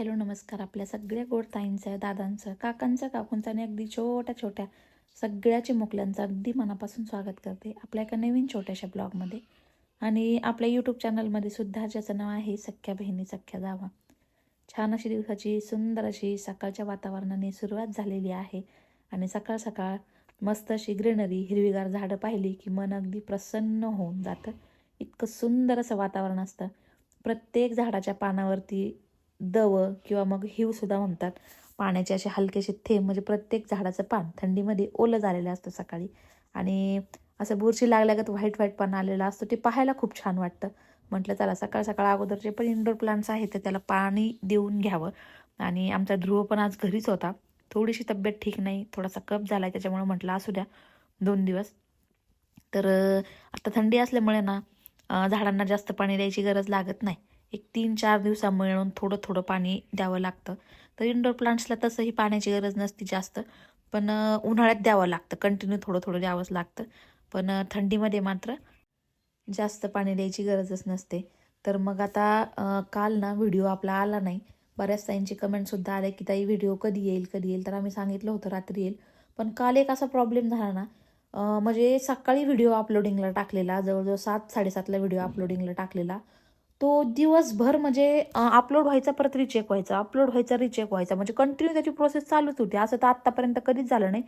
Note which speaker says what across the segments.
Speaker 1: Hello नमस्कार. आपल्या सगळ्या गोड ताईंचं दादांचं काकांचं काकूंचं आणि अगदी छोट्या छोट्या सगळ्या चिमुकल्यांचं अगदी मनापासून स्वागत करते आपल्या एका नवीन छोट्याशा ब्लॉगमध्ये. आणि आपल्या यूट्यूब चॅनलमध्ये सुद्धा ज्याचं नाव आहे सख्या बहिणी सख्या जावा. छान अशी दिवसाची सुंदर अशी सकाळच्या वातावरणाने सुरुवात झालेली आहे. आणि सकाळ सकाळ मस्त अशी ग्रीनरी हिरवीगार झाडं पाहिली की मन अगदी प्रसन्न होऊन जातं. इतकं सुंदर असं वातावरण असतं. प्रत्येक झाडाच्या पानावरती दव किंवा मग हिवसुद्धा म्हणतात. पाण्याचे असे हलकेसे थेंब म्हणजे प्रत्येक झाडाचं पान थंडीमध्ये ओलं झालेलं असतं सकाळी. आणि असं बुरशी लागल्यागत व्हाईट व्हाईट पान आलेलं असतं ते पाहायला खूप छान वाटतं. म्हटलं चला सकाळ सकाळ अगोदरचे पण इनडोर प्लांट्स आहेत तर त्याला पाणी देऊन घ्यावं. आणि आमचा ध्रुव पण आज घरीच होता. थोडीशी तब्येत ठीक नाही थोडासा कप झाला आहे त्याच्यामुळे म्हटलं असू द्या दोन दिवस. तर आता थंडी असल्यामुळे ना झाडांना जास्त पाणी द्यायची गरज लागत नाही. एक तीन चार दिवसा मिळून थोडं थोडं पाणी द्यावं लागतं. तर इनडोर प्लांट्सला तसंही पाण्याची गरज नसती जास्त. पण उन्हाळ्यात द्यावं लागतं. कंटिन्यू थोडं थोडं द्यावंच लागतं. पण थंडीमध्ये मात्र जास्त पाणी द्यायची गरजच नसते. तर मग आता काल ना व्हिडिओ आपला आला नाही. बऱ्याच ताईंचे कमेंटसुद्धा आले की ताई व्हिडिओ कधी येईल कधी येईल? तर आम्ही सांगितलं होतं रात्री येईल. पण काल एक असा प्रॉब्लेम झाला ना म्हणजे सकाळी व्हिडिओ अपलोडिंगला टाकलेला. जवळजवळ सात साडेसातला व्हिडिओ अपलोडिंगला टाकलेला. तो दिवसभर म्हणजे अपलोड व्हायचा परत रिचेक व्हायचा अपलोड व्हायचा रिचेक व्हायचा. म्हणजे कंटिन्यू त्याची प्रोसेस चालूच होती. असं तर आत्तापर्यंत कधीच झालं नाही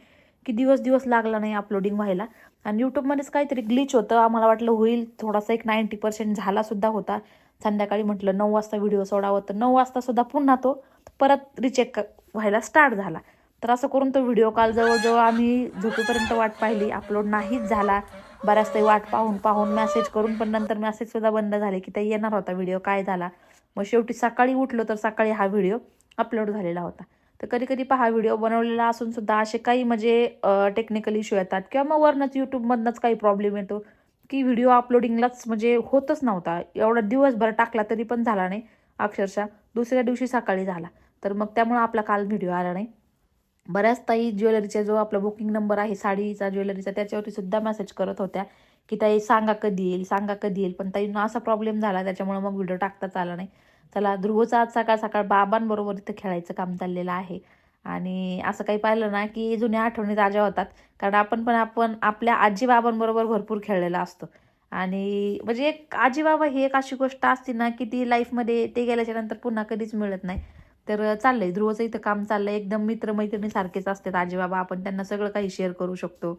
Speaker 1: की दिवस दिवस लागला नाही अपलोडिंग व्हायला. आणि यूट्यूबमध्येच काहीतरी ग्लिच होतं. आम्हाला वाटलं होईल थोडासा एक नाईंटी पर्सेंट झालासुद्धा होता. संध्याकाळी म्हटलं नऊ वाजता व्हिडिओ सोडावं. तर नऊ वाजतासुद्धा पुन्हा तो परत रिचेक व्हायला स्टार्ट झाला. तर असं करून तो व्हिडिओ काल जवळजवळ आम्ही झोपेपर्यंत वाट पाहिली. अपलोड नाहीच झाला. बऱ्याच ते वाट पाहून पाहून मेसेज करून पण नंतर मॅसेजसुद्धा बंद झाले की ते येणार होता व्हिडिओ काय झाला? मग शेवटी सकाळी उठलो तर सकाळी हा व्हिडिओ अपलोड झालेला होता. तर कधी कधी पहा व्हिडिओ बनवलेला असून सुद्धा असे काही म्हणजे टेक्निकल इश्यू येतात किंवा मग वरनंच यूट्यूबमधनंच काही प्रॉब्लेम येतो की व्हिडिओ अपलोडिंगलाच म्हणजे होतच नव्हता. एवढा दिवसभर टाकला तरी पण झाला नाही अक्षरशः. दुसऱ्या दिवशी सकाळी झाला. तर मग त्यामुळं आपला काल व्हिडिओ आला नाही. बऱ्याच ताई ज्वेलरीचा जो आपला बुकिंग नंबर आहे साडीचा ज्वेलरीचा त्याच्यावरती सुद्धा मेसेज करत होत्या की ताई सांगा कधी येईल सांगा कधी येईल. पण ताईंना असा प्रॉब्लेम झाला त्याच्यामुळे मग व्हिडिओ टाकताच आला नाही. चला ध्रुवचा आज सकाळ सकाळ बाबांबरोबर इथं खेळायचं काम चाललेलं आहे. आणि असं काही पाहिलं ना की जुन्या आठवणी ताज्या होतात. कारण आपण पण आपण आपल्या आजी बाबांबरोबर भरपूर खेळलेला असतो. आणि म्हणजे एक आजी बाबा ही एक अशी गोष्ट असते ना की ती लाईफमध्ये ते गेल्याच्यानंतर पुन्हा कधीच मिळत नाही. तर चाललंय. ध्रुवचं इथं काम चाललंय. एकदम मित्र मैत्रिणीसारखेच असतात आजी बाबा आपण त्यांना सगळं काही शेअर करू शकतो.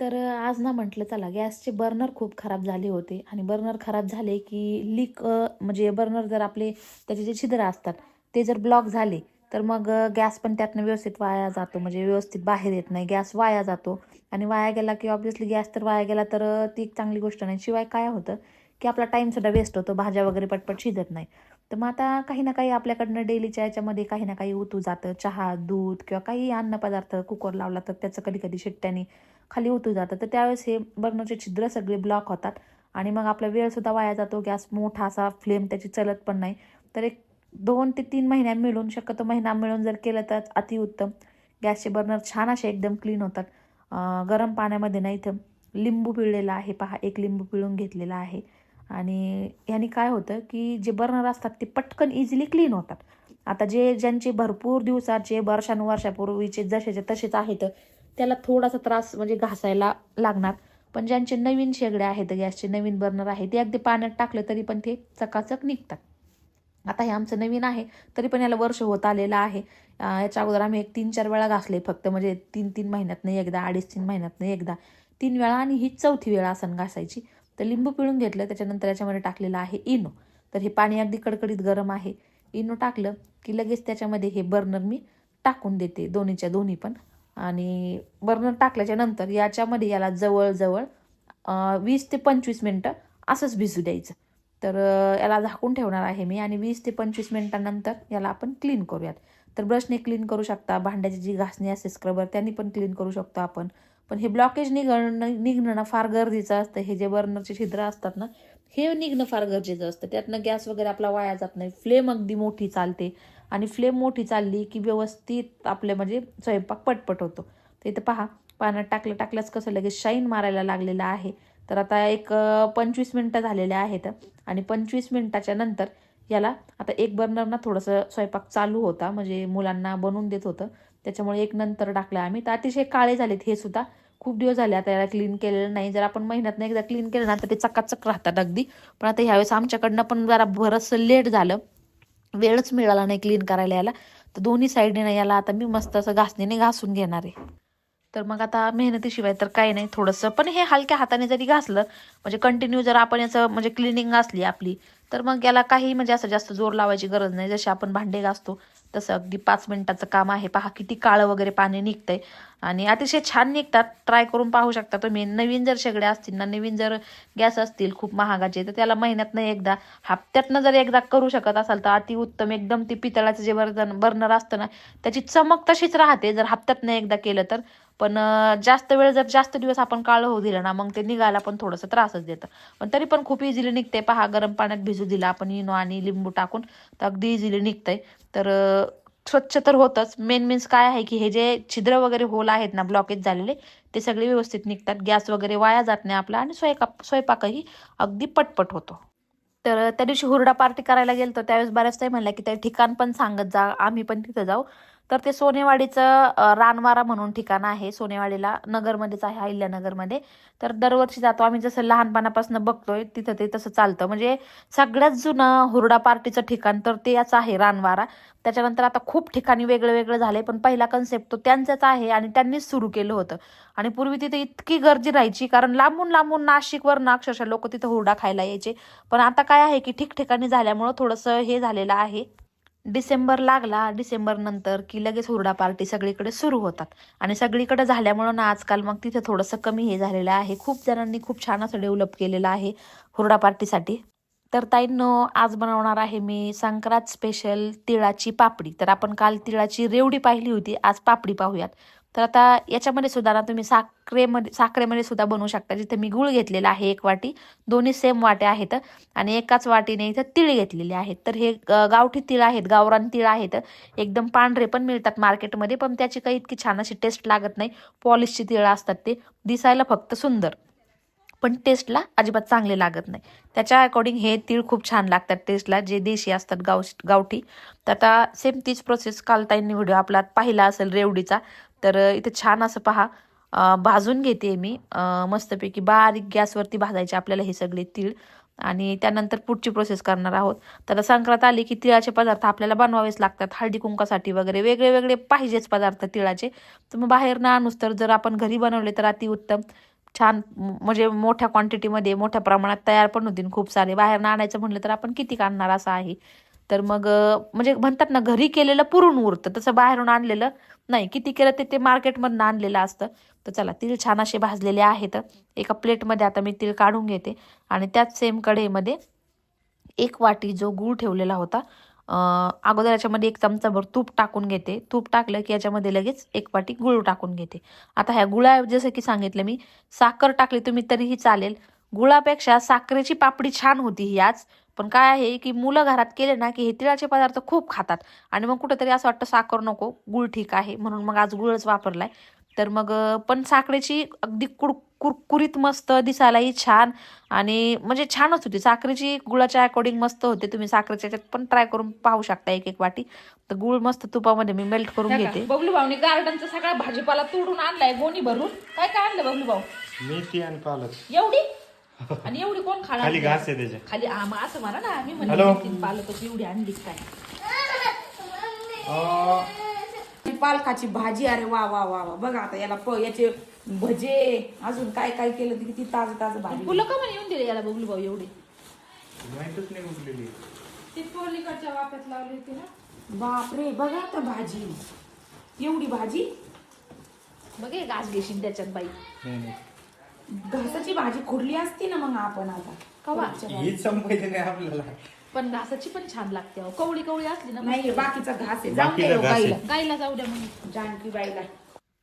Speaker 1: तर आज ना म्हटलं चला गॅसचे बर्नर खूप खराब झाले होते. आणि बर्नर खराब झाले की लीक म्हणजे बर्नर जर आपले त्याचे जे छिद्र असतात ते जर ब्लॉक झाले तर मग गॅस पण त्यातनं व्यवस्थित वाया जातो. म्हणजे व्यवस्थित बाहेर येत नाही. गॅस वाया जातो. आणि वाया गेला की ऑब्व्हियसली गॅस तर वाया गेला तर ती एक चांगली गोष्ट नाही. शिवाय काय होतं की आपला टाईमसुद्धा वेस्ट होतो. भाज्या वगैरे पटपट शिजत नाही. तर मग आता काही ना काही आपल्याकडनं डेलीच्या याच्यामध्ये काही ना काही उतू जातं. चहा दूध किंवा काही अन्नपदार्थ कुकर लावला तर त्याचं कधी कधी शिट्ट्याने खाली उतू जातं. तर त्यावेळेस हे बर्नरचे छिद्र सगळे ब्लॉक होतात. आणि मग आपला वेळसुद्धा वाया जातो. गॅस मोठा असा फ्लेम त्याची चलत पण नाही. तर एक दोन ते तीन महिन्या मिळून शक्यतो महिना मिळून जर केलं तर अतिउत्तम गॅसचे बर्नर छान असे एकदम क्लीन होतात. गरम पाण्यामध्ये ना इथं लिंबू पिळलेला आहे. पहा एक लिंबू पिळून घेतलेला आहे. आणि ह्याने काय होतं की जे बर्नर असतात ते पटकन इझिली क्लीन होतात. आता जे ज्यांचे भरपूर दिवसाचे वर्षानुवर्षापूर्वीचे जसेचे तसेच आहेत त्याला थोडासा त्रास म्हणजे घासायला लागणार. पण ज्यांचे नवीन शेगड्या आहेत गॅसचे नवीन बर्नर आहे ते अगदी पाण्यात टाकलं तरी पण ते चकाचक निघतात. आता हे आमचं नवीन आहे तरी पण याला वर्ष होत आलेलं आहे. याच्या अगोदर आम्ही एक तीन चार वेळा घासले फक्त म्हणजे तीन तीन महिन्यात नाही एकदा अडीच तीन महिन्यात नाही एकदा. तीन वेळा आणि ही चौथी वेळा आसन घासायची. तर लिंबू पिळून घेतलं त्याच्यानंतर याच्यामध्ये टाकलेलं आहे इनो. तर हे पाणी अगदी कडकडीत गरम आहे. इनो टाकलं की लगेच त्याच्यामध्ये हे बर्नर मी टाकून देते दोन्हीच्या दोन्ही पण. आणि बर्नर टाकल्याच्या नंतर याच्यामध्ये याला जवळजवळ वीस ते पंचवीस मिनटं असंच भिजू द्यायचं. तर याला झाकून ठेवणार आहे मी आणि वीस ते पंचवीस मिनटानंतर याला आपण क्लीन करूयात. तर ब्रशने क्लीन करू शकता भांड्याची जी घासणी असते स्क्रबर त्यांनी पण क्लीन करू शकतो आपण. पण हे ब्लॉकेज निघणं निघणं ना फार गरजेचं असतं. हे जे बर्नरचे छिद्र असतात ना हे निघणं फार गरजेचं असतं. त्यातनं गॅस वगैरे आपला वाया जात नाही. फ्लेम अगदी मोठी चालते आणि फ्लेम मोठी चालली की व्यवस्थित आपले म्हणजे स्वयंपाक पटपट होतो. तर इथं पहा पाण्यात टाकलं टाकल्याच कसं लगेच शाईन मारायला लागलेलं आहे. तर आता एक पंचवीस मिनटं झालेले आहेत आणि पंचवीस मिनटाच्या नंतर याला आता एक बर्नरना थोडंसं स्वयंपाक चालू होता म्हणजे मुलांना बनवून देत होतं. त्याच्यामुळे एक नंतर टाकलं आम्ही. तर अतिशय काळे झालेत हे सुद्धा. खूप दिवस झाले आता याला क्लीन केलेलं नाही. जर आपण महिन्यातनं एकदा क्लीन केलं ना तर ते चकाचक राहतात अगदी. पण आता ह्यावेळेस आमच्याकडनं पण जरा बरंचसं लेट झालं. वेळच मिळाला नाही क्लीन करायला याला. तर दोन्ही साईडने याला आता मी मस्त असं घासणीने घासून घेणार आहे. तर मग आता मेहनतीशिवाय तर काही नाही थोडंसं. पण हे हलक्या हाताने जरी घासलं म्हणजे कंटिन्यू जर आपण याचं म्हणजे क्लिनिंग असली आपली तर मग याला काही म्हणजे असं जास्त जोर लावायची गरज नाही. जसे आपण भांडे घासतो तसं अगदी पाच मिनिटाचं काम आहे. पहा किती काळं वगैरे पाणी निघतंय. आणि अतिशय छान निघतात. ट्राय करून पाहू शकता तुम्ही. नवीन जर शेगड्या असतील ना नवीन जर गॅस असतील खूप महागाचे तर त्याला महिन्यातनं एकदा हप्त्यातनं जर एकदा करू शकत असाल तर अतिउत्तम एकदम ते पितळाचं जे बर्नर बर्नर असतं ना त्याची चमक तशीच राहते. जर हप्त्यातनं एकदा केलं तर पण जास्त वेळ जर जास्त दिवस आपण काळं होऊ दिलं ना मग ते निघायला पण थोडंसं त्रासच देतं. पण तरी पण खूप इझिली निघते पहा गरम पाण्यात भिजू दिला आपण इनो आणि लिंबू टाकून तर अगदी इझिली निघतंय. तर स्वच्छ तर होतंच. मेन मीन्स काय आहे की हे जे छिद्र वगैरे होल आहेत ना ब्लॉकेज झालेले ते सगळे व्यवस्थित निघतात. गॅस वगैरे वाया जात नाही आपला आणि स्वयंपाक स्वयंपाकही अगदी पटपट होतो. तर त्या दिवशी हुरडा पार्टी करायला गेलो तर त्यावेळेस बऱ्याच टाईम म्हणलं की ते ठिकाण पण सांगत जा. आम्ही पण तिथं जाऊ. तर ते सोनेवाडीचं रानवारा म्हणून ठिकाण आहे. सोनेवाडीला नगरमध्येच आहे अहिल्यानगरमध्ये. तर दरवर्षी जातो. आम्ही जसं लहानपणापासून बघतोय तिथं ते तसं चालतं. म्हणजे सगळ्यात जुनं हुरडा पार्टीचं ठिकाण तर ते याच आहे रानवारा. त्याच्यानंतर आता खूप ठिकाणी वेगळं वेगळं झालंय पण पहिला कन्सेप्ट तो त्यांचाच आहे आणि त्यांनीच सुरू केलं होतं. आणि पूर्वी तिथे इतकी गर्दी राहायची कारण लांबून लांबून नाशिकवर अक्षरशः लोक तिथं हुरडा खायला यायचे. पण आता काय आहे की ठिकठिकाणी झाल्यामुळं थोडंसं हे झालेलं आहे. डिसेंबर लागला डिसेंबर नंतर की लगेच हुरडा पार्टी सगळीकडे सुरू होतात. आणि सगळीकडे झाल्यामुळं ना आजकाल मग तिथे थोडंसं कमी हे झालेलं आहे. खूप जणांनी खूप छान असं डेव्हलप केलेलं आहे हुरडा पार्टीसाठी. तर ताईंनो आज बनवणार आहे मी संक्रांत स्पेशल तिळाची पापडी. तर आपण काल तिळाची रेवडी पाहिली होती आज पापडी पाहूयात. तर आता याच्यामध्ये सुद्धा ना तुम्ही साखरेमध्ये साखरेमध्ये सुद्धा बनवू शकता. जिथे मी गुळ घेतलेला आहे एक वाटी दोन्ही सेम वाट्या आहेत आणि एकाच वाटीने इथं तिळ घेतलेले आहेत. तर हे गावठी तिळ आहेत गावरान तिळ आहेत. एकदम पांढरे पण मिळतात मार्केटमध्ये पण त्याची काही इतकी छान अशी टेस्ट लागत नाही. पॉलिशची तिळं असतात ते. दिसायला फक्त सुंदर पण टेस्टला अजिबात चांगले लागत नाही. त्याच्या अकॉर्डिंग हे तीळ खूप छान लागतात टेस्टला जे देशी असतात गाव गावठी. तर आता सेम तीच प्रोसेस काल ताईंनी व्हिडिओ आपला पाहिला असेल रेवडीचा. तर इथं छान असं पहा. भाजून घेते मी. मस्तपैकी बारीक गॅसवरती भाजायचे आपल्याला हे सगळे तीळ. आणि त्यानंतर पुढची प्रोसेस करणार आहोत. तर संक्रांत आली की तिळाचे पदार्थ आपल्याला बनवावेच लागतात. हळदी कुंकासाठी वगैरे वेगळे वेगळे पाहिजेच पदार्थ तिळाचे. तर मग बाहेर ना तर जर आपण घरी बनवले तर अतिउत्तम छान म्हणजे मोठ्या क्वांटिटीमध्ये मोठ्या प्रमाणात तयार पण होतील खूप सारे. बाहेर आणायचं म्हटलं तर आपण किती काढणार असं आहे. तर मग म्हणजे म्हणतात ना घरी केलेलं पुरून उरतं. तसं बाहेरून आणलेलं नाही किती केलं ते ते मार्केटमधनं आणलेलं असतं. तर चला तिळ छान असे भाजलेले आहेत. एका प्लेटमध्ये आता मी तिळ काढून घेते. आणि त्याच सेम कढईमध्ये एक वाटी जो गूळ ठेवलेला होता अगोदर याच्यामध्ये एक चमचाभर तूप टाकून घेते. तूप टाकलं की याच्यामध्ये लगेच एक वाटी गुळ टाकून घेते. आता ह्या गुळा जसं की सांगितलं मी साखर टाकली तुम्ही तरीही चालेल. गुळापेक्षा साखरेची पापडी छान होती ही आज पण काय आहे की मुलं घरात केले ना की हे तिळाचे पदार्थ खूप खातात. आणि मग कुठेतरी असं वाटतं साखर नको गुळ ठीक आहे म्हणून मग आज गुळच वापरलाय. तर मग पण साखरेची अगदी कुर कुरकुरीत मस्त दिसायलाही छान आणि म्हणजे छानच होती. साखरेची गुळाच्या अकॉर्डिंग मस्त होते. तुम्ही साखरेच्या याच्यात पण ट्राय करून पाहू शकता एक एक वाटी. तर गुळ मस्त तुपामध्ये मी मेल्ट करून घेते.
Speaker 2: बबलू भाऊनी गार्डनचा सगळा भाजीपाला तोडून आणलाय गोणी भरून. काय काय आणलं बबलू भाऊ? मेथी आणि पालक.
Speaker 1: एवढी? आणि एवढी कोण खाणार
Speaker 2: खाली घास आहे
Speaker 1: त्याच्याखाली आ, मग असं म्हणा ना मी
Speaker 2: हॅलो?
Speaker 1: म्हणते पालकाची एवढी आणली काय?
Speaker 3: ती पालकाची भाजी अरे वा वा वा वा. बघा आता याला प याचे भजे अजून काय काय केलं ते किती ताज ताज भाजी.
Speaker 1: फुलं का म्हणे येऊन दिले याला बघू भाऊ एवढी?
Speaker 2: माहितच नाही उठलेली
Speaker 1: ती पोलिकडच्या वाफ्यात लावली होती ना?
Speaker 3: बापरे बघा आता भाजी. एवढी भाजी?
Speaker 1: बघे घास घेशील त्याच्यात बाई.
Speaker 2: नाही नाही
Speaker 3: घासाची भाजी खुडली असती ना मग आपण आता?
Speaker 2: हीच संपायचं नाही आपल्याला.
Speaker 1: पण घासाची पण छान लागते अहो. कवळी कवळी असली ना
Speaker 3: नाही बाकीचा घास आहे.
Speaker 2: घास.
Speaker 3: गाईला.
Speaker 1: गाईला जाऊ द्या मग.
Speaker 3: जानकी बाईला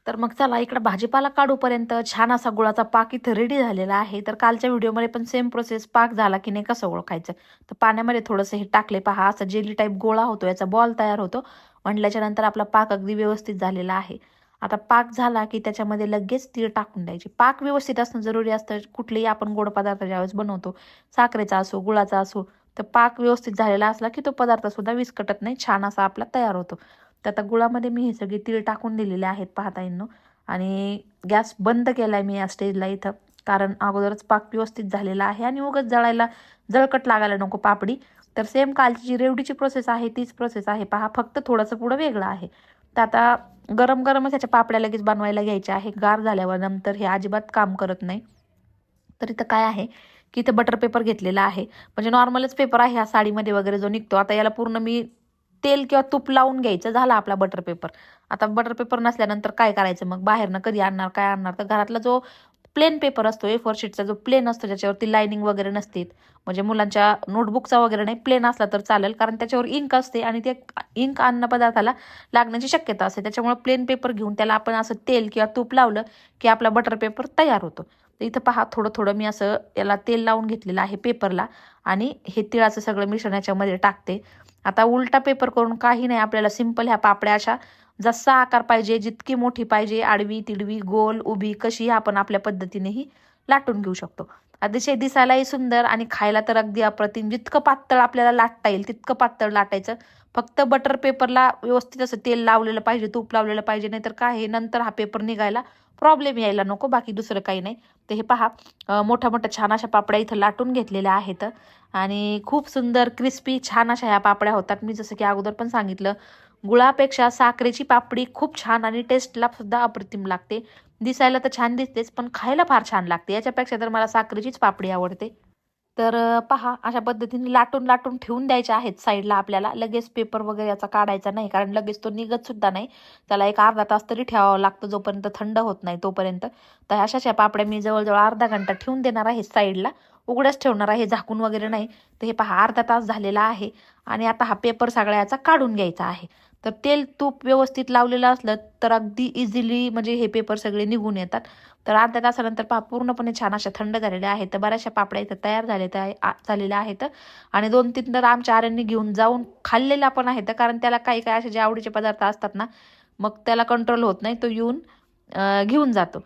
Speaker 1: तर मग चला इकडे भाजीपाला काढूपर्यंत छान असा गुळाचा पाक इथं रेडी झालेला आहे. तर कालच्या व्हिडिओमध्ये पण सेम प्रोसेस पाक झाला की नाही कसं ओळखायचं? तर पाण्यामध्ये थोडंसं हे टाकले पहा. असं जेली टाईप गोळा होतो याचा बॉल तयार होतो. म्हणल्याच्या नंतर आपला पाक अगदी व्यवस्थित झालेला आहे. आता पाक झाला की त्याच्यामध्ये लगेच तीळ टाकून द्यायची. पाक व्यवस्थित असणं जरुरी असतं. कुठलेही आपण गोड पदार्थ ज्यावेळेस बनवतो साखरेचा असो गुळाचा असो तर पाक व्यवस्थित झालेला असला की तो पदार्थ सुद्धा विस्कटत नाही. छान असा आपला तयार होतो. तर आता गुळामध्ये मी हे सगळे तीळ टाकून दिलेले आहेत पाहता येईन आणि गॅस बंद केलाय मी या स्टेजला इथं. कारण अगोदरच पाक व्यवस्थित झालेला आहे आणि उगाच जळायला जळकट लागायला नको पापडी. तर सेम कालची जी रेवडीची प्रोसेस आहे तीच प्रोसेस आहे. पहा फक्त थोडंसं पुढं वेगळं आहे. तर आता गरम गरमच ह्याच्या पापड्या लगेच बनवायला घ्यायच्या आहे. गार झाल्यावर नंतर हे अजिबात काम करत नाही. तर इथं काय आहे? की इथं बटर पेपर घेतलेला आहे. म्हणजे नॉर्मलच पेपर आहे ह्या साडीमध्ये वगैरे जो निघतो. आता याला पूर्ण मी तेल किंवा तूप लावून घ्यायचं. झाला आपला बटर पेपर आता बटर पेपर नसल्यानंतर काय करायचं मग? बाहेरनं कधी आणणार काय आणणार? तर घरातला जो प्लेन पेपर असतो ए फोर शीटचा जो प्लेन असतो ज्याच्यावरती लायनिंग वगैरे नसते म्हणजे मुलांच्या नोटबुकचा वगैरे नाही प्लेन असला तर चालेल कारण त्याच्यावर इंक असते आणि ते इंक अन्न पदार्थाला लागण्याची शक्यता असते. त्याच्यामुळे प्लेन पेपर घेऊन त्याला आपण असं तेल किंवा तूप लावलं की आपला बटर पेपर तयार होतो. तर इथं पहा थोडं थोडं मी असं याला तेल लावून घेतलेलं आहे पेपरला आणि हे तिळाचं सगळं मिश्रण याच्यामध्ये टाकते. आता उलटा पेपर करून काही नाही आपल्याला सिंपल ह्या पापड्या अशा जसा आकार पाहिजे जितकी मोठी पाहिजे आडवी तिडवी गोल उभी कशी आपण आपल्या पद्धतीनेही लाटून घेऊ शकतो. अतिशय दिसायलाही सुंदर आणि खायला तर अगदी अप्रतिम. जितकं पातळ आपल्याला लाटता येईल तितकं पातळ लाटायचं. फक्त बटर पेपरला व्यवस्थित असं तेल लावलेलं पाहिजे तूप लावलेलं पाहिजे नाहीतर काय आहे, नंतर हा पेपर निघायला प्रॉब्लेम यायला नको बाकी दुसरं काही नाही. तर हे पहा मोठ्या मोठ्या छान अशा पापड्या इथं लाटून घेतलेल्या आहेत. आणि खूप सुंदर क्रिस्पी छान अशा ह्या पापड्या होतात. मी जसं की अगोदर पण सांगितलं गुळापेक्षा साखरेची पापडी खूप छान आणि टेस्टला सुद्धा अप्रतिम लागते. दिसायला तर छान दिसतेच पण खायला फार छान लागते. याच्यापेक्षा तर मला साखरेचीच पापडी आवडते. तर पहा अशा पद्धतीने लाटून लाटून ठेवून द्यायचे आहेत साईडला आपल्याला. लगेच पेपर वगैरे याचा काढायचा नाही कारण लगेच तो निघत सुद्धा नाही. त्याला एक अर्धा तास तरी ठेवावं लागतो जोपर्यंत थंड होत नाही तोपर्यंत. तर अशाच्या पापड्या मी जवळजवळ अर्धा घंटा ठेवून देणार आहे साईडला. उघडंच ठेवणार आहे झाकून वगैरे नाही. तर हे पहा अर्धा तास झालेला आहे. आणि आता हा पेपर सगळ्याचा काढून घ्यायचा आहे. तर तेल तूप व्यवस्थित लावलेलं असलं तर अगदी इझिली म्हणजे हे पेपर सगळे निघून येतात. तर अर्ध्या तासानंतर पहा पूर्णपणे छान अशा थंड झालेल्या आहेत. तर बऱ्याचशा पापड्या इथं तयार झालेल्या झालेल्या आहेत. आणि दोन तीन तर आमच्या आर्यांनी घेऊन जाऊन खाल्लेल्या पण आहेत कारण त्याला काही काही असे जे आवडीचे पदार्थ असतात ना मग त्याला कंट्रोल होत नाही तो येऊन घेऊन जातो.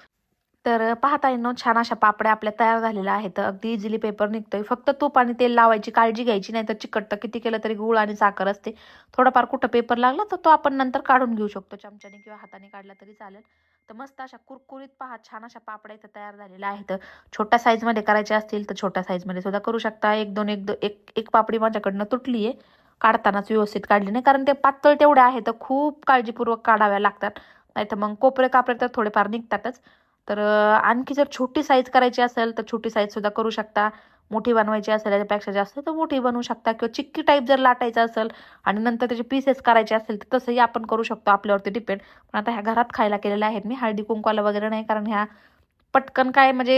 Speaker 1: तर पाहता येणं छान अशा पापड्या आपल्या तयार झालेल्या आहेत. अगदी इझिली पेपर निघतोय. फक्त तूप आणि तेल लावायची काळजी घ्यायची नाही तर चिकटतं किती केलं तरी गुळ आणि साखर असते. थोडाफार कुठं पेपर लागला तर तो आपण नंतर काढून घेऊ शकतो. चमच्याने किंवा हाताने काढला तरी चालेल. तर मस्त अशा कुरकुरीत पहा छान अशा पापड्या इथं तयार झालेल्या आहेत. छोट्या साईजमध्ये करायचे असतील तर छोट्या साईजमध्ये सुद्धा करू शकता. एक दोन एक दो एक एक पापडी माझ्याकडनं तुटली आहे काढतानाच व्यवस्थित काढली नाही कारण ते पातळ तेवढ्या आहेत. तर खूप काळजीपूर्वक काढाव्या लागतात. नाही तर मग कोपरे कापरे तर थोडेफार निघतातच. तर आणखी जर छोटी साईज करायची असेल तर छोटी साईजसुद्धा करू शकता. मोठी बनवायची असेल याच्यापेक्षा जास्त तर मोठी बनवू शकता. किंवा चिक्की टाईप जर लाटायचं असेल आणि नंतर त्याचे पीसेस करायचे असेल तर तसंही आपण करू शकतो. आपल्यावरती डिपेंड पण आता ह्या घरात खायला केलेल्या आहेत. मी हळदी कुंकवाला वगैरे नाही कारण ह्या पटकन काय म्हणजे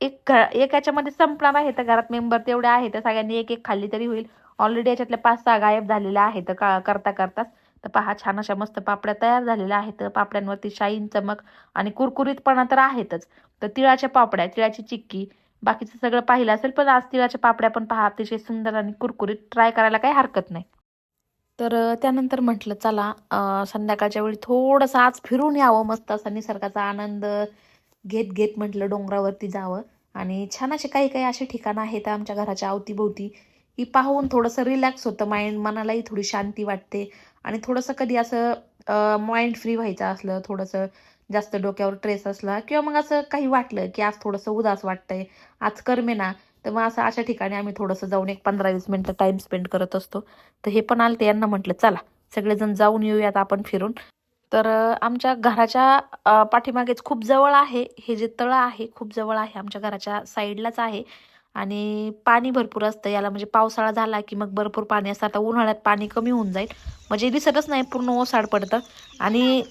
Speaker 1: एक घ एक याच्यामध्ये संपणार आहे. तर घरात मेंबर तेवढे आहे तर सगळ्यांनी एक एक खाल्ली तरी होईल. ऑलरेडी याच्यातल्या पाच सहा गायब झालेल्या आहेत का करता करताच तर पहा छान अशा मस्त पापड्या तयार झालेल्या आहेत. पापड्यांवरती शाईन चमक आणि कुरकुरीतपणा तर आहेतच. तर तिळाच्या पापड्या तिळाची चिक्की बाकीचं सगळं पाहिलं असेल पण आज तिळाच्या पापड्या पण पहा अतिशय सुंदर आणि कुरकुरीत ट्राय करायला काही हरकत नाही. तर त्यानंतर म्हटलं चला संध्याकाळच्या वेळी थोडंसं आज फिरून यावं मस्त असा निसर्गाचा आनंद घेत घेत म्हटलं डोंगरावरती जावं. आणि छान असे काही काही असे ठिकाणं आहेत आमच्या घराच्या अवतीभोवती. की पाहून थोडंसं रिलॅक्स होतं माइंड मनालाही थोडी शांती वाटते. आणि थोडंसं कधी असं माइंड फ्री व्हायचं असलं थोडंसं जास्त डोक्यावर ट्रेस असला किंवा मग असं काही वाटलं की आज थोडंसं उदास वाटतंय आज करमे ना तर मग असं अशा ठिकाणी आम्ही थोडंसं जाऊन एक पंधरा वीस मिनटं टाईम स्पेंड करत असतो. तर हे पण आलं ते यांना म्हटलं चला सगळेजण जाऊन येऊयात आपण फिरून. तर आमच्या घराच्या पाठीमागेच खूप जवळ आहे हे जे तळं आहे खूप जवळ आहे आमच्या घराच्या साईडलाच आहे. आणि पाणी भरपूर असतं. याला म्हणजे पावसाळा झाला की मग भरपूर पाणी असतं. आता उन्हाळ्यात पाणी कमी होऊन जाईल. म्हणजे दिसतच नाही पूर्ण ओसाड पडतं. आणि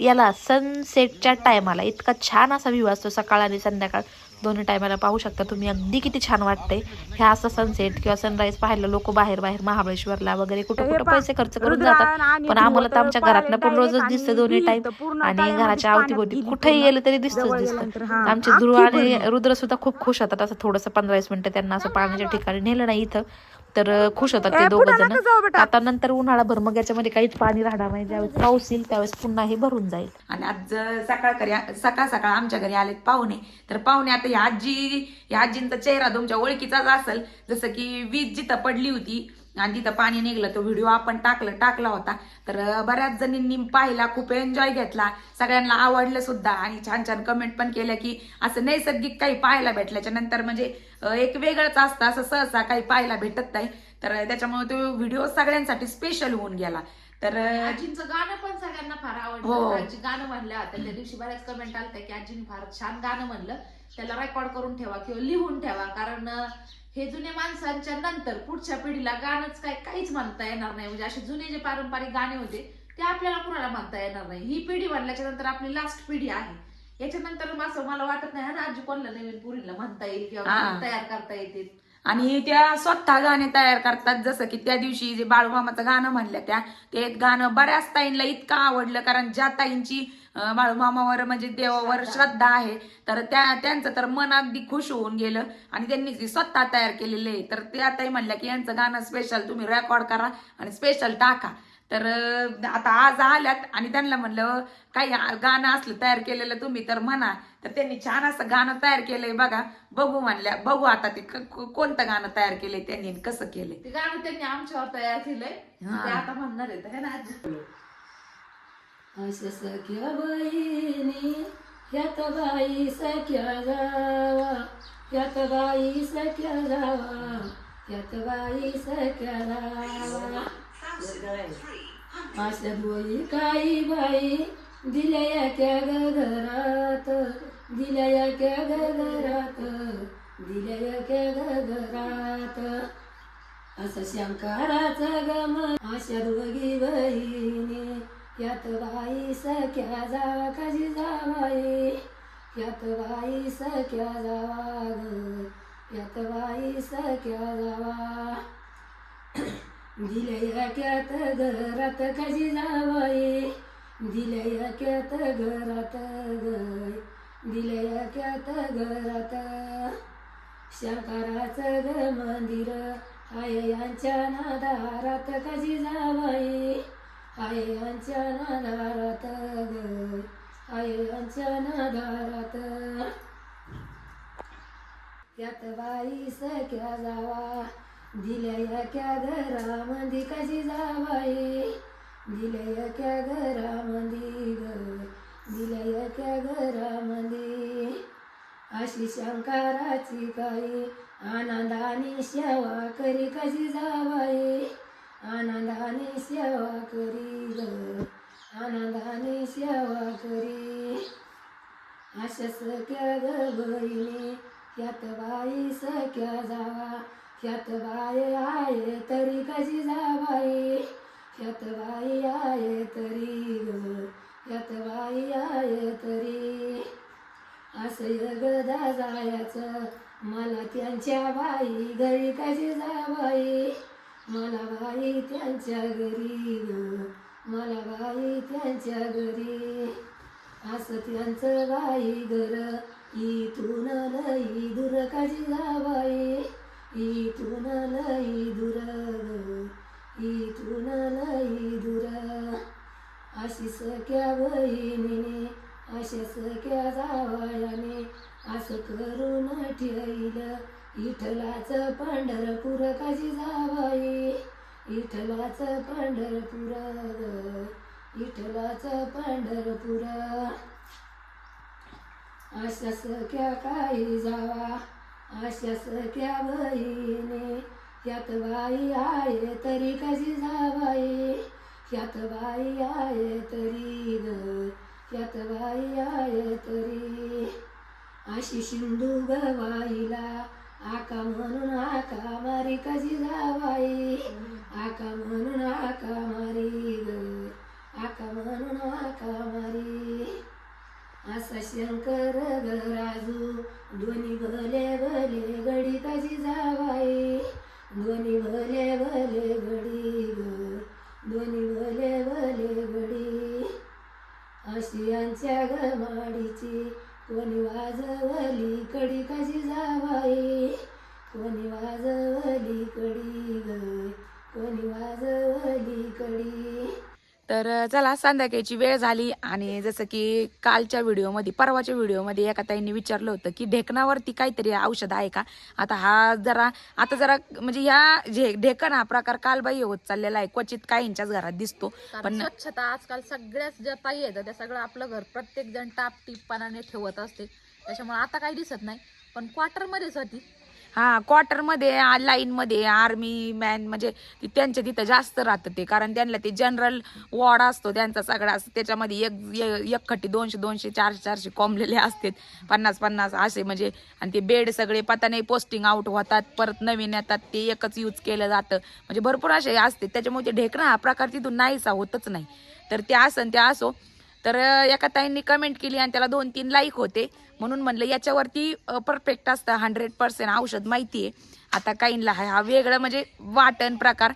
Speaker 1: याला सनसेटच्या टायमाला इतका छान असा व्ह्यू असतो सकाळ आणि संध्याकाळ. दोन्ही टायमाला पाहू शकता तुम्ही. अगदी किती छान वाटतंय. हे असं सनसेट किंवा सनराईज पाहायला लोक बाहेर बाहेर महाबळेश्वरला वगैरे कुठं कुठं पैसे खर्च करून जातात. पण आम्हाला तर आमच्या घरातनं पण रोजच दिसतं दोन्ही टाइम आणि घराच्या अवतीभोवती कुठेही गेलं तरी दिसतच दिसतं. आमचे ध्रुव आणि रुद्र सुद्धा खूप खुश होतात. असं थोडंसं पंधरा वीस मिनिटं त्यांना असं पाण्याच्या ठिकाणी नेलं नाही इथं. तर खुश होतात ते दोघं जण. आता नंतर उन्हाळाभर मग याच्यामध्ये काहीच पाणी राहणार नाही. ज्यावेळेस पाऊस येईल त्यावेळेस पुन्हा हे भरून जाईल.
Speaker 3: आणि आज सकाळ करी सकाळ सकाळ आमच्या घरी आलेत पाहुणे. तर पाहुणे आता या आजी या आजींचा चेहरा तुमच्या ओळखीचाच असेल. जसं की वीज जिथं पडली होती आणि तिथं पाणी निघलं तो व्हिडिओ आपण टाकला टाकला होता. तर बऱ्याच जणींनी पाहिला खूप एन्जॉय घेतला. सगळ्यांना आवडलं सुद्धा. आणि छान छान कमेंट पण केल्या की असं नैसर्गिक काही पाहायला भेटल्याच्या नंतर म्हणजे एक वेगळंच असतं. असं सहसा काही पाहायला भेटत नाही. तर त्याच्यामुळे तो व्हिडिओ सगळ्यांसाठी स्पेशल होऊन गेला. तर
Speaker 4: आजींचं गाणं पण सगळ्यांना फार
Speaker 3: हो.
Speaker 4: आवडलं आजी गाणं म्हणल्या होत्या त्या दिवशी बऱ्याच कमेंट आलत्या की आजीने फार छान गाणं म्हणलं. त्याला रेकॉर्ड करून ठेवा किंवा लिहून ठेवा. कारण हे जुन्या माणसांच्या नंतर पुढच्या पिढीला गाणंच काय काहीच म्हणता येणार नाही. म्हणजे असे जुने जे पारंपरिक गाणे होते ते आपल्याला कुणाला म्हणता येणार नाही. ही पिढी म्हणल्याच्या नंतर आपली लास्ट पिढी आहे. याच्यानंतर असं मला वाटत नाही ना आजी कोणाला नवीन पुरीला म्हणता येईल किंवा
Speaker 3: हा.
Speaker 4: तयार करता येतील
Speaker 3: आणि त्या स्वतः गाणे तयार करतात. जसं की त्या दिवशी जे बाळूमामाचं गाणं म्हणलं त्या ते गाणं बऱ्याच ताईंना इतकं आवडलं. कारण ज्या ताईंची बाळूमामावर म्हणजे देवावर श्रद्धा. आहे. तर त्या त्यांचं तर मन अगदी खुश होऊन गेलं. आणि त्यांनी ते स्वतः तयार केलेले आहे तर त्या ताई म्हणल्या की यांचं गाणं स्पेशल तुम्ही रेकॉर्ड करा आणि स्पेशल टाका. तर आता आज आल्यात आणि त्यांना म्हणलं काही गाणं असलं तयार केलेलं तुम्ही तर म्हणा. तर त्यांनी छान असं गाणं तयार केलंय बघा. बघू म्हणल्या बघू आता ते कोणतं गाणं तयार केलंय त्यांनी कसं केलंय?
Speaker 4: ते गाणं त्यांनी आमच्यावर तयार केलंय. ते आता म्हणणार आहेत
Speaker 5: अस सख्या बहिणी ह्यात बाई सख्या जावा ह्यात बाई सख्या जावा ह्यात बाई सख्या जावा. अशा बोई काही बाई दिल्या याक्या गगरात दिल्या याक्या गगरात दिल्या याक्या गगरात. असं शंकराचं गम अशा दोघी बहिणी यात बाई सख्या जावा कशी जावाई. यात बाई सख्या जावा ग यात बाई सख्या जावा दिलया क्यात घरात कशी जावाई दिलया क्यात घरात ग दिलया क्यात घरात शंकराचं ग मंदिर आय यांच्या नादारात कशी जावाई? आई यांच्या नादारात ग आहे यांच्या नादारात यात बाई सख्या जावा दिल्या क्या घरामध्ये कशी जावाई? दिल्या क्या घरामध्ये ग दिल्या क्या घरामध्ये अशी शंकाराची काही आनंदाने सेवा करी कशी जावाई? आनंदाने सेवा करी ग आनंदाने सेवा करी अशा सख्या ग बहिणी यात बाई सख्या जावा यात बाई आहे तरी कशी जावाई यात बाई आहे तरी ग यात बाई आहे तरी असं गदा जायचं मला त्यांच्या बाई घरी कशी जावाई मला बाई त्यांच्या घरी मला बाई त्यांच्या घरी. असं त्यांचं बाई घर इथून लई दूर काजी जावाई? इथून लई दूर इथून लई दूर. अशी सख्या बहिणीने अशा सख्या जावयाने असं करून ठेवलं. विठ्ठलाचं पंढरपूर कशी जावाई? विठ्ठलाचं पंढरपूर ग विठ्ठलाचं पंढरपूर. आशा क्या काही जावा आशा क्या बहिणी. यात बाई आहे तरी कशी जावाई? यात बाई आहे तरी ग यात बाई आहे तरी. अशी सिंधू गवाईला आका म्हणून आका मारी कशी जावाई? आका म्हणून आका मारी ग. आका म्हणून आका मारी. असा शंकर ग राजू दोन्ही भले भले गडी कशी जावाई? दोन्ही भले भले गडी ग. दोन्ही भले भले गडी. अशी यांच्या गमाडीची वनी वाजवली कडी कशी जावाई वनी वाजवली कडी गय वनी वाजवली कडी
Speaker 3: तर चला संध्याकाळची वेळ झाली आणि जसं की कालच्या व्हिडिओमध्ये परवाच्या व्हिडिओमध्ये एका ताईंनी विचारलं होतं की ढेकणावरती काहीतरी औषध आहे का? आता हा जरा आता जरा म्हणजे ह्या जे ढेकण हा प्रकार कालबाई होत चाललेला आहे. क्वचित काहींच्याच घरात दिसतो. पण
Speaker 4: स्वच्छता आजकाल सगळ्याच ज्या ताई येतं त्या सगळं आपलं घर प्रत्येक जण टाप टिपपणाने ठेवत असते. त्याच्यामुळे आता काही दिसत नाही. पण क्वार्टर मध्येच होती.
Speaker 3: हा क्वार्टरमध्ये लाईनमध्ये आर्मी मॅन म्हणजे त्यांच्या तिथं जास्त राहतं ते. कारण त्यांना ते जनरल वॉर्ड असतो त्यांचा सगळा असं त्याच्यामध्ये एक एक एक खट्टी दोनशे दोनशे चारशे चारशे कोंबलेले असतात. पन्नास पन्नास असे म्हणजे आणि ते बेड सगळे पता नाही पोस्टिंग आउट होतात परत नवीन येतात ते एकच यूज केलं जातं. म्हणजे भरपूर असे असते त्याच्यामुळे ते ढेकणं हा प्रकार तिथून नाहीसा होतच नाही. तर ते असं ते असो. तर एका ताईंनी कमेंट केली आणि त्याला दोन तीन लाईक होते. म्हणून म्हणलं याच्यावरती परफेक्ट असतं. हंड्रेड पर्सेंट औषध माहिती आहे. आता काहींना हा हा वेगळं म्हणजे वाटण प्रकार.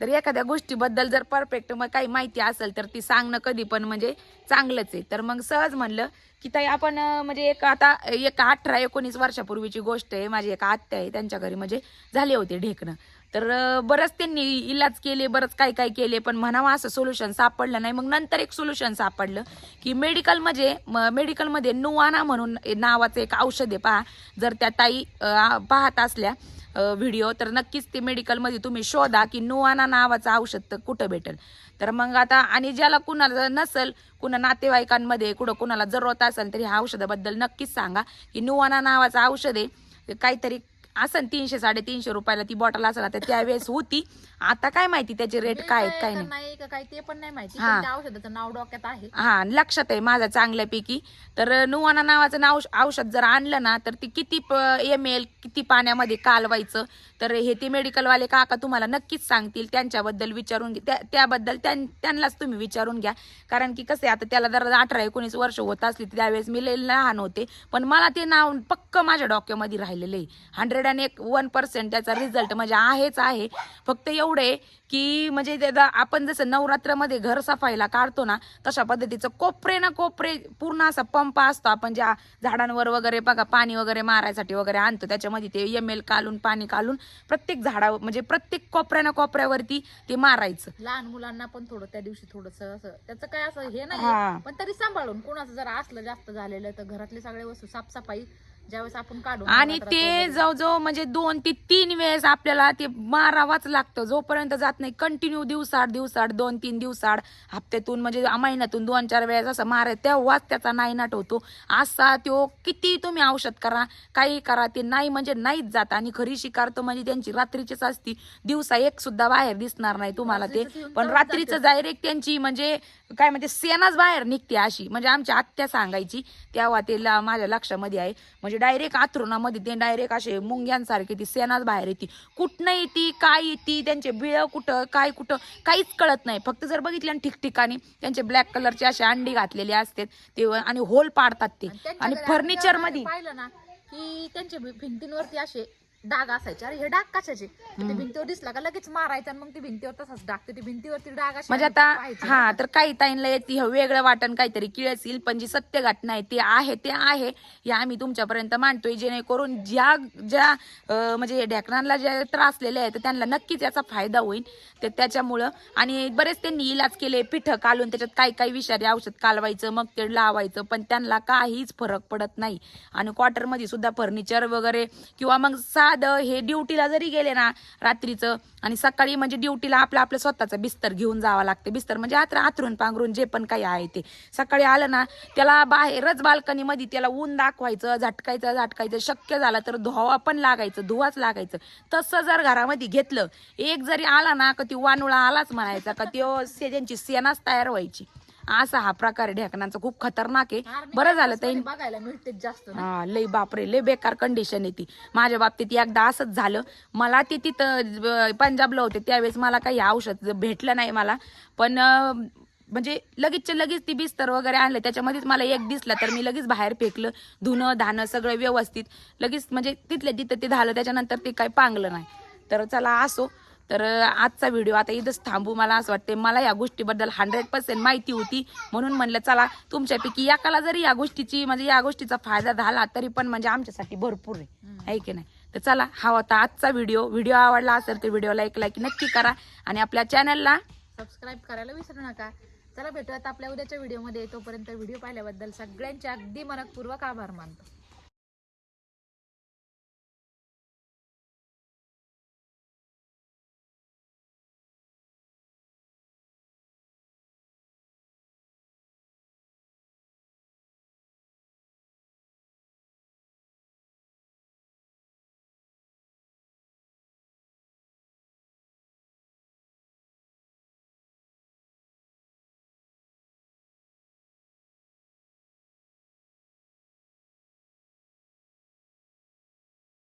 Speaker 3: तर एखाद्या गोष्टीबद्दल जर परफेक्ट मग काही माहिती असेल तर ती सांगणं कधी पण म्हणजे चांगलंच आहे. तर मग सहज म्हणलं की ताई आपण म्हणजे एक आता एक अठरा एकोणीस वर्षापूर्वीची गोष्ट आहे. माझी एक आत्या आहे. त्यांच्या घरी म्हणजे झाले होते ढेकणं. तर बरंच त्यांनी इलाज केले बरंच काय काय केले पण म्हणावं असं सोल्युशन सापडलं नाही. मग नंतर एक सोल्युशन सापडलं की मेडिकलमध्ये मेडिकलमध्ये नुवाना म्हणून नावाचं एक औषध आहे पहा. जर त्या ताई पाहत असल्या व्हिडिओ तर नक्कीच ते मेडिकलमध्ये तुम्ही शोधा की नुवाना नावाचं औषध तर कुठं भेटेल. तर मग आता आणि ज्याला कुणाला नसल कुणा नातेवाईकांमध्ये कुठं कुणाला जरूरत असेल तरी ह्या औषधाबद्दल नक्कीच सांगा की नुवाना नावाचं औषध आहे काहीतरी असन तीनशे साडेतीनशे रुपयाला ती बॉटल असेल आता त्यावेळेस होती. आता काय माहिती त्याचे रेट काय आहेत काय नाही.
Speaker 4: नाही का काय ते पण नाही माहिती.
Speaker 3: हा.
Speaker 4: औषधाचं नाव डोक्यात आहे.
Speaker 3: हा लक्षात आहे माझ्या चांगल्यापैकी. तर नुवाना नावाचं नाव औषध जर आणलं ना तर ती किती एम एल किती पाण्यामध्ये कालवायचं तर हे ते मेडिकलवाले काका तुम्हाला नक्कीच सांगतील त्यांच्याबद्दल विचारून घे- त्या- त्याबद्दल त्यां- त्यांनाच तुम्ही विचारून घ्या. कारण की कसं आता त्याला जर अठरा एकोणीस वर्ष होत असली त्यावेळेस मी लहान होते. पण मला ते नाव पक्क माझ्या डोक्यामध्ये राहिलेलं आहे. हंड्रेड अँड एक वन पर्सेंट त्याचा रिझल्ट म्हणजे आहेच आहे. फक्त एवढे की म्हणजे त्याला आपण जसं नवरात्रमध्ये घर सफाईला काढतो ना तशा पद्धतीचं कोपरे ना कोपरे पूर्ण असा पंप असतो. आपण ज्या झाडांवर वगैरे बघा पाणी वगैरे मारायसाठी वगैरे आणतो. त्याच्यामध्ये ते एम एल कालून पाणी कालून प्रत्येक झाडा म्हणजे प्रत्येक कोपऱ्या ना कोपऱ्यावरती ते मारायचं
Speaker 4: लहान मुलांना पण थोडं त्या दिवशी थोडस असं त्याचं काय असं हे
Speaker 3: हा.
Speaker 4: नाही पण तरी सांभाळून कोणाचं जर असलं जास्त झालेलं तर घरातले सगळे वस्तू साफसफाई ज्यावेळेस आपण काढून
Speaker 3: आणि ते. जवळजवळ म्हणजे दोन ते तीन वेळेस आपल्याला ते मारावाच लागतं. जोपर्यंत जात नाही कंटिन्यू दिवसाड दिवसाड दोन तीन दिवसाड हप्त्यातून म्हणजे महिन्यातून दोन चार वेळेस असं मार तेव्हाच त्याचा नायनाट होतो. असा तो किती तुम्ही औषध करा काही करा ते नाही म्हणजे नाहीच जात. आणि खरी शिकार तर म्हणजे त्यांची रात्रीचीच असती. दिवसा एक सुद्धा बाहेर दिसणार नाही तुम्हाला ते. पण रात्रीचं. डायरेक्ट त्यांची म्हणजे काय म्हणजे सेनाच बाहेर निघते अशी. म्हणजे आमची आत्या सांगायची तेव्हा ते माझ्या लक्षामध्ये आहे. म्हणजे डायरेक्ट आथरुणामध्ये ते डायरेक्ट असे मुंग्यांसारखे ती सेनाच बाहेर येते. कुठनं येते काय येते त्यांचे बिळ कुठं काय कुठं काहीच कळत नाही. फक्त जर बघितलं ना ठिकठिकाणी त्यांचे ब्लॅक कलरचे असे अंडी घातलेले असतात ते आणि होल पाडतात ते. आणि
Speaker 4: घरी आम्ही
Speaker 3: फर्निचर
Speaker 4: जेव्हा
Speaker 3: मध्ये
Speaker 4: पाहिलं ना की त्यांच्या भिंतींवरती असे डाग असायचे. अरे हे डाग कशाचे? तर ते भिंतीवर दिसला का लगेच मारायचं आणि मग ते भिंतीवर तसाच डाग. तर ते भिंतीवरती डाग असे
Speaker 3: म्हणजे आता
Speaker 4: पाहायचो
Speaker 3: हा. तर काही ताईंना येते हे वेगळं वाटण काहीतरी किळसील पण जी सत्य घटना आहे ते आहे ते आहे हे आम्ही तुमच्यापर्यंत मांडतोय जेणेकरून ज्या ज्या अं, म्हणजे ढेकणांना जे त्रासलेले आहेत त्यांना नक्कीच याचा फायदा होईल. ते त्याच्यामुळं आणि बरेच त्यांनी इलाज केले पिठं कालून त्याच्यात काही काही विषारी औषध कालवायचं मग ते लावायचं पण त्यांना काहीच फरक पडत नाही. आणि क्वार्टरमध्ये सुद्धा फर्निचर वगैरे किंवा मग साधी साधं हे ड्युटीला जरी गेले ना रात्रीचं आणि सकाळी म्हणजे ड्युटीला आपलं आपलं स्वतःचं बिस्तर घेऊन जावं लागते. बिस्तर म्हणजे आत्र आथरून पांघरून जे पण काही आहे ते. सकाळी आलं ना त्याला बाहेरच बाल्कनीमध्ये त्याला ऊन दाखवायचं झटकायचं झटकायचं शक्य झालं तर धुवा पण लागायचं धुवाच लागायचं. तसं जर घरामध्ये घेतलं एक जरी आला ना का ती वानुळा आलाच म्हणायचा का त्यो त्यांची सेनाच तयार व्हायची. असा हा प्रकार ढेकणांचा. खूप खतरनाक आहे. बरं झालं ताई.
Speaker 4: बघायला मिळते जास्त
Speaker 3: हा लय बापरे लय बेकार कंडिशन आहे ती. माझ्या बाबतीत एकदा असंच झालं. मला ते तिथं पंजाबला होते. त्यावेळेस मला काही औषध भेटलं नाही मला. पण म्हणजे लगेचच्या लगेच ती बिस्तर वगैरे आणलं. त्याच्यामध्येच मला एक दिसला तर मी लगेच बाहेर फेकलं. धुणं धाणं सगळं व्यवस्थित. लगेच म्हणजे तिथल्या तिथं ते झालं. त्याच्यानंतर ते काही पांगलं नाही. तर चला असो. तर आजचा व्हिडिओ आता इथंच थांबू मला असं वाटते मला या गोष्टीबद्दल हंड्रेड पर्सेंट माहिती होती. म्हणून म्हणलं चला तुमच्यापैकी एकाला जरी या गोष्टीची म्हणजे या गोष्टीचा फायदा झाला तरी पण म्हणजे आमच्यासाठी भरपूर आहे. आहे की नाही? तर चला हा होता आजचा व्हिडिओ व्हिडिओ आवडला असेल तर व्हिडिओला एक लाईक नक्की करा. आणि आपल्या चॅनलला
Speaker 4: सबस्क्राईब करायला विसरू नका. चला भेटूयात आपल्या उद्याच्या व्हिडिओमध्ये तोपर्यंत व्हिडिओ पाहिल्याबद्दल सगळ्यांचे अगदी मनपूर्वक आभार मानतो.